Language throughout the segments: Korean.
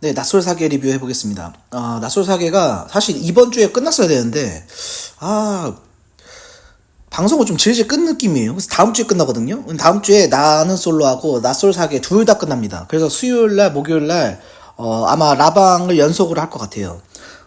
네, 낯설 사계 리뷰 해 보겠습니다. 아, 낯설 사계가 사실 이번 주에 끝났어야 되는데, 아, 방송을 좀 질질 끈 느낌이에요. 그래서 다음 주에 끝나거든요. 다음 주에 나는 솔로하고 낯설 사계 둘 다 끝납니다. 그래서 수요일 날, 목요일 날, 어, 아마 라방을 연속으로 할 것 같아요.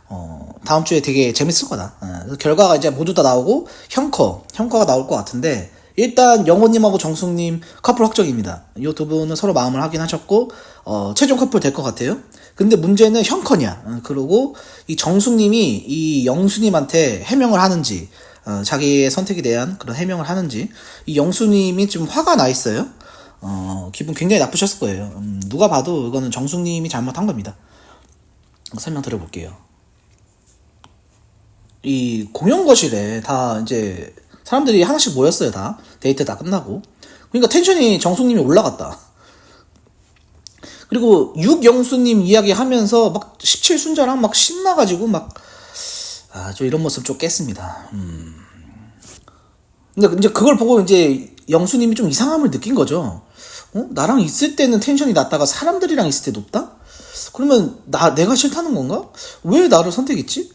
어, 다음 주에 되게 재밌을 거다. 어, 그래서 결과가 이제 모두 다 나오고, 형커, 형커가 나올 것 같은데, 일단 영호님하고 정숙님 커플 확정입니다. 이 두 분은 서로 마음을 확인하셨고, 어, 최종 커플 될 것 같아요. 근데 문제는 형커냐. 어, 그리고 이 정숙님이 이 영수님한테 해명을 하는지, 어, 자기의 선택에 대한 그런 해명을 하는지, 이 영수님이 좀 화가 나 있어요. 어, 기분 굉장히 나쁘셨을 거예요. 음, 누가 봐도 이거는 정숙님이 잘못한 겁니다. 설명 드려볼게요. 이 공연 거실에 다 이제 사람들이 하나씩 모였어요, 다. 데이트 다 끝나고. 그러니까 텐션이 정숙님이 올라갔다. 그리고 육영수님 이야기 하면서 막 17순자랑 막 신나가지고 막, 아, 저 이런 모습 좀 깼습니다. 음. 근데 이제 그걸 보고 이제 영수님이 좀 이상함을 느낀 거죠. 어? 나랑 있을 때는 텐션이 낮다가 사람들이랑 있을 때 높다? 그러면 나, 내가 싫다는 건가? 왜 나를 선택했지?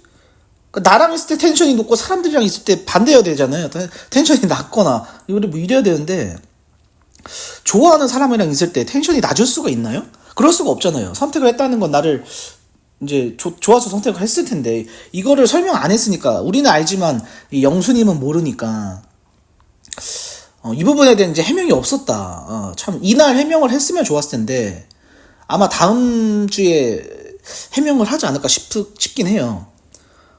그러니까 나랑 있을 때 텐션이 높고 사람들이랑 있을 때 반대여야 되잖아요. 텐션이 낮거나 이거 뭐 이래야 되는데 좋아하는 사람이랑 있을 때 텐션이 낮을 수가 있나요? 그럴 수가 없잖아요. 선택을 했다는 건 나를 이제 조, 좋아서 선택을 했을 텐데 이거를 설명 안 했으니까 우리는 알지만 이 영수님은 모르니까 어, 이 부분에 대한 이제 해명이 없었다. 어, 참 이날 해명을 했으면 좋았을 텐데 아마 다음 주에 해명을 하지 않을까 싶, 싶긴 해요.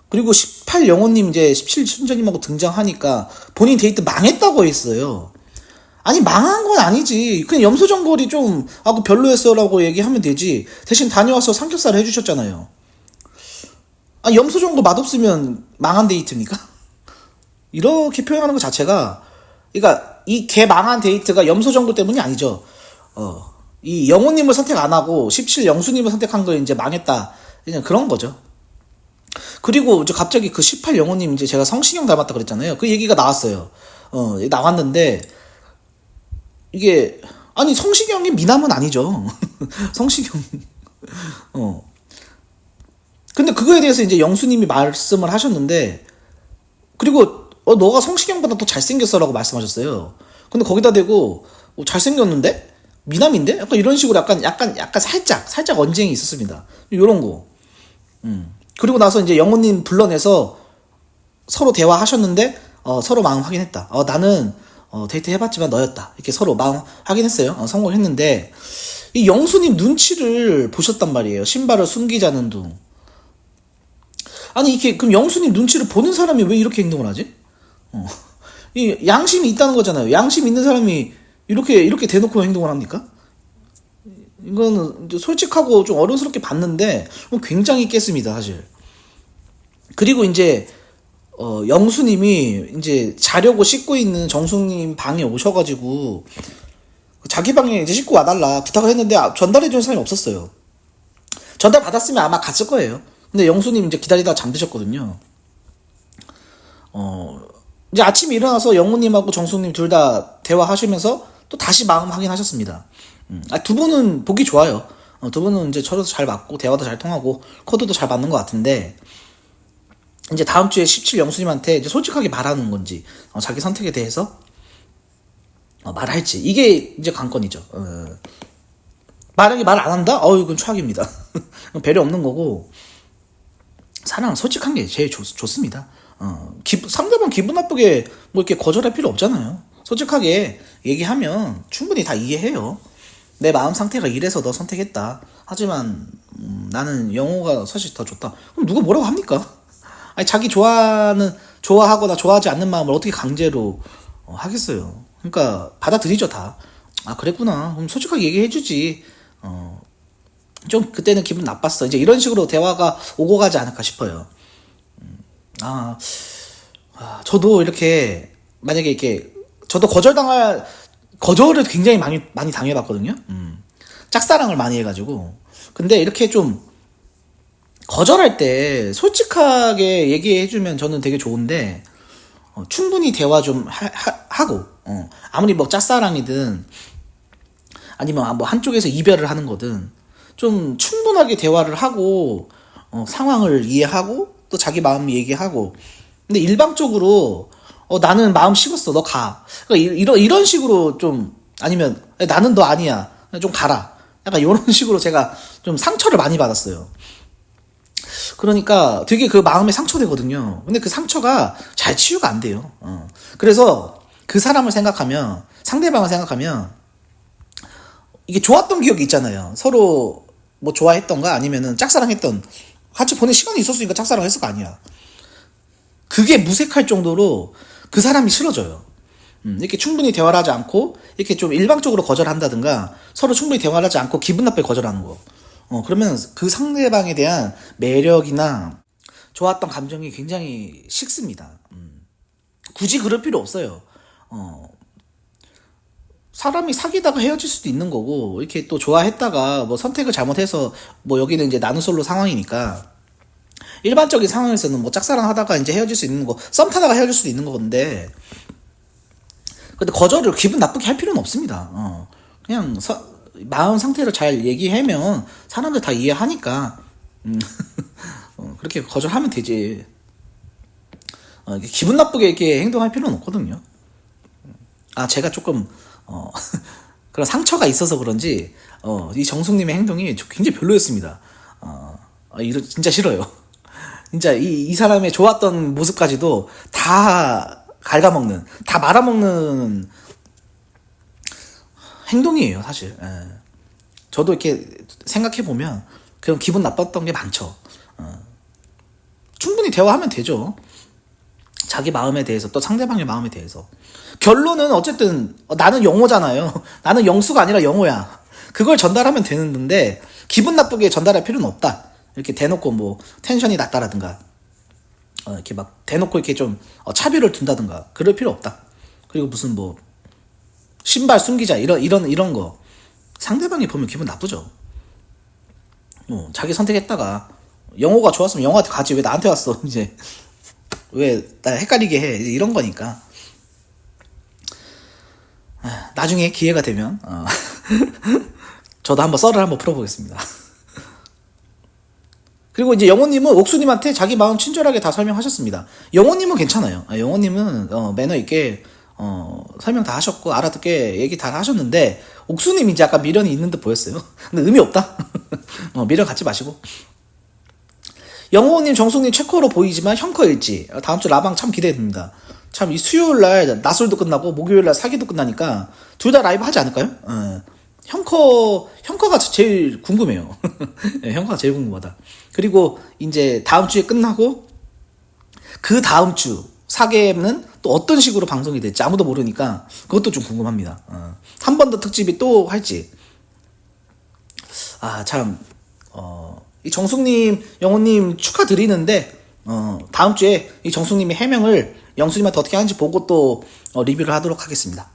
그리고 18 영호님 이제 17 순자님하고 등장하니까 본인 데이트 망했다고 했어요. 아니 망한 건 아니지. 그냥 염소정골이 좀 아고 별로였어라고 얘기하면 되지. 대신 다녀와서 삼겹살 해주셨잖아요. 아 염소정골 맛없으면 망한 데이트입니까? 이렇게 표현하는 것 자체가 그러니까 이 개 망한 데이트가 염소정골 때문이 아니죠. 어. 이 영호님을 선택 안 하고 17 영수님을 선택한 거 이제 망했다. 그냥 그런 거죠. 그리고 이제 갑자기 그 18 영호님 이제 제가 성시경 닮았다 그랬잖아요. 그 얘기가 나왔어요. 어, 나왔는데 이게 아니 성시경이 미남은 아니죠. 성시경. 어. 근데 그거에 대해서 이제 영수님이 말씀을 하셨는데 그리고 어 너가 성시경보다 더 잘생겼어라고 말씀하셨어요. 근데 거기다 대고 어, 잘생겼는데 미남인데 약간 이런 식으로 약간 약간 약간 살짝 살짝 언쟁이 있었습니다. 요런 거. 음. 그리고 나서 이제 영호님 불러내서 서로 대화하셨는데 어, 서로 마음 확인했다. 어, 나는 어, 데이트 해봤지만 너였다. 이렇게 서로 마음 확인했어요. 어, 성공했는데 이 영수님 눈치를 보셨단 말이에요. 신발을 숨기자는 둥. 아니 이게 그럼 영수님 눈치를 보는 사람이 왜 이렇게 행동을 하지? 어. 이 양심이 있다는 거잖아요. 양심 있는 사람이 이렇게 이렇게 대놓고 행동을 합니까? 이거는 솔직하고 좀 어른스럽게 봤는데 굉장히 깼습니다 사실. 그리고 이제 어, 영수님이 이제 자려고 씻고 있는 정숙님 방에 오셔가지고 자기 방에 이제 씻고 와달라 부탁을 했는데 아, 전달해주는 사람이 없었어요. 전달 받았으면 아마 갔을 거예요. 근데 영수님 이제 기다리다가 잠드셨거든요. 어, 이제 아침에 일어나서 영우님하고 정숙님 둘 다 대화하시면서 또 다시 마음 확인하셨습니다. 음, 아, 두 분은 보기 좋아요. 어, 두 분은 이제 서로 잘 맞고 대화도 잘 통하고 코드도 잘 맞는 것 같은데 이제 다음 주에 17 영수님한테 이제 솔직하게 말하는 건지 어, 자기 선택에 대해서 어, 말할지 이게 이제 관건이죠. 어, 만약에 말 안 한다? 어 이건 최악입니다. 배려 없는 거고 사랑 솔직한 게 제일 좋, 좋습니다. 어, 기, 상대방 기분 나쁘게 뭐 이렇게 거절할 필요 없잖아요. 솔직하게 얘기하면 충분히 다 이해해요. 내 마음 상태가 이래서 너 선택했다. 하지만 음, 나는 영호가 사실 더 좋다. 그럼 누가 뭐라고 합니까? 아니 자기 좋아하는 좋아하거나 좋아하지 않는 마음을 어떻게 강제로 어, 하겠어요. 그러니까 받아들이죠 다. 아 그랬구나. 그럼 솔직하게 얘기해주지. 어, 좀 그때는 기분 나빴어. 이제 이런 식으로 대화가 오고 가지 않을까 싶어요. 음, 아, 아 저도 이렇게 만약에 이렇게 저도 거절당할 거절을 굉장히 많이 많이 당해봤거든요. 음. 짝사랑을 많이 해가지고. 근데 이렇게 좀 거절할 때 솔직하게 얘기해주면 저는 되게 좋은데 어, 충분히 대화 좀 하, 고 어. 아무리 뭐 짝사랑이든 아니면 뭐 한쪽에서 이별을 하는 거든 좀 충분하게 대화를 하고 어, 상황을 이해하고 또 자기 마음 얘기하고 근데 일방적으로 어, 나는 마음 식었어 너 가. 그러니까 이- 이런 이런 식으로 좀 아니면 나는 너 아니야 좀 가라. 약간 이런 식으로 제가 좀 상처를 많이 받았어요. 그러니까 되게 그 마음에 상처되거든요. 근데 그 상처가 잘 치유가 안 돼요. 어. 그래서 그 사람을 생각하면 상대방을 생각하면 이게 좋았던 기억이 있잖아요. 서로 뭐 좋아했던가 아니면은 짝사랑했던 같이 보낸 시간이 있었으니까 짝사랑 했을 거 아니야. 그게 무색할 정도로 그 사람이 싫어져요. 음, 이렇게 충분히 대화를 하지 않고 이렇게 좀 일방적으로 거절한다든가 서로 충분히 대화를 하지 않고 기분 나쁘게 거절하는 거. 어, 그러면 그 상대방에 대한 매력이나 좋았던 감정이 굉장히 식습니다. 음. 굳이 그럴 필요 없어요. 어, 사람이 사귀다가 헤어질 수도 있는 거고 이렇게 또 좋아했다가 뭐 선택을 잘못해서 뭐 여기는 이제 나누 솔로 상황이니까 일반적인 상황에서는 뭐 짝사랑 하다가 이제 헤어질 수 있는 거 썸 타다가 헤어질 수도 있는 건데 근데 거절을 기분 나쁘게 할 필요는 없습니다. 어. 그냥 서- 마음 상태를 잘 얘기하면 사람들 다 이해하니까 음. 어, 그렇게 거절하면 되지. 어, 기분 나쁘게 이렇게 행동할 필요는 없거든요. 아 제가 조금 어, 그런 상처가 있어서 그런지 어, 이 정숙님의 행동이 저 굉장히 별로였습니다. 어, 아, 이거 진짜 싫어요. 진짜 이, 이 사람의 좋았던 모습까지도 다 갉아먹는, 다 말아먹는 행동이에요, 사실. 예. 저도 이렇게 생각해 보면 그런 기분 나빴던 게 많죠. 어. 충분히 대화하면 되죠. 자기 마음에 대해서 또 상대방의 마음에 대해서 결론은 어쨌든 어, 나는 영호잖아요. 나는 영수가 아니라 영호야. 그걸 전달하면 되는 건데 기분 나쁘게 전달할 필요는 없다. 이렇게 대놓고 뭐 텐션이 낮다라든가 어, 이렇게 막 대놓고 이렇게 좀 어, 차별을 둔다든가 그럴 필요 없다. 그리고 무슨 뭐 신발 숨기자 이런 이런 이런 거 상대방이 보면 기분 나쁘죠. 어, 자기 선택했다가 영호가 좋았으면 영호한테 가지 왜 나한테 왔어 이제 왜 나 헷갈리게 해 이런 거니까 아, 나중에 기회가 되면 어, 저도 한번 썰을 한번 풀어보겠습니다. 그리고 이제 영호님은 옥수님한테 자기 마음 친절하게 다 설명하셨습니다. 영호님은 괜찮아요. 아, 영호님은 어, 매너 있게 어, 설명 다 하셨고 알아듣게 얘기 다 하셨는데 옥수님 이제 약간 미련이 있는 듯 보였어요. 근데 의미 없다. 어, 미련 갖지 마시고 영호님, 정숙님 체코로 보이지만 형커일지. 다음 주 라방 참 기대됩니다. 참 이 수요일 날 낮술도 끝나고 목요일 날 사기도 끝나니까 둘 다 라이브 하지 않을까요? 어. 형커 형커가 제일 궁금해요. 네, 형커가 제일 궁금하다. 그리고 이제 다음 주에 끝나고 그 다음 주 사계는 또 어떤 식으로 방송이 될지 아무도 모르니까 그것도 좀 궁금합니다. 어. 한번 더 특집이 또 할지. 아, 참, 어, 이 정숙님, 영호님 축하드리는데, 어, 다음 주에 이 정숙님의 해명을 영수님한테 어떻게 하는지 보고 또 어, 리뷰를 하도록 하겠습니다.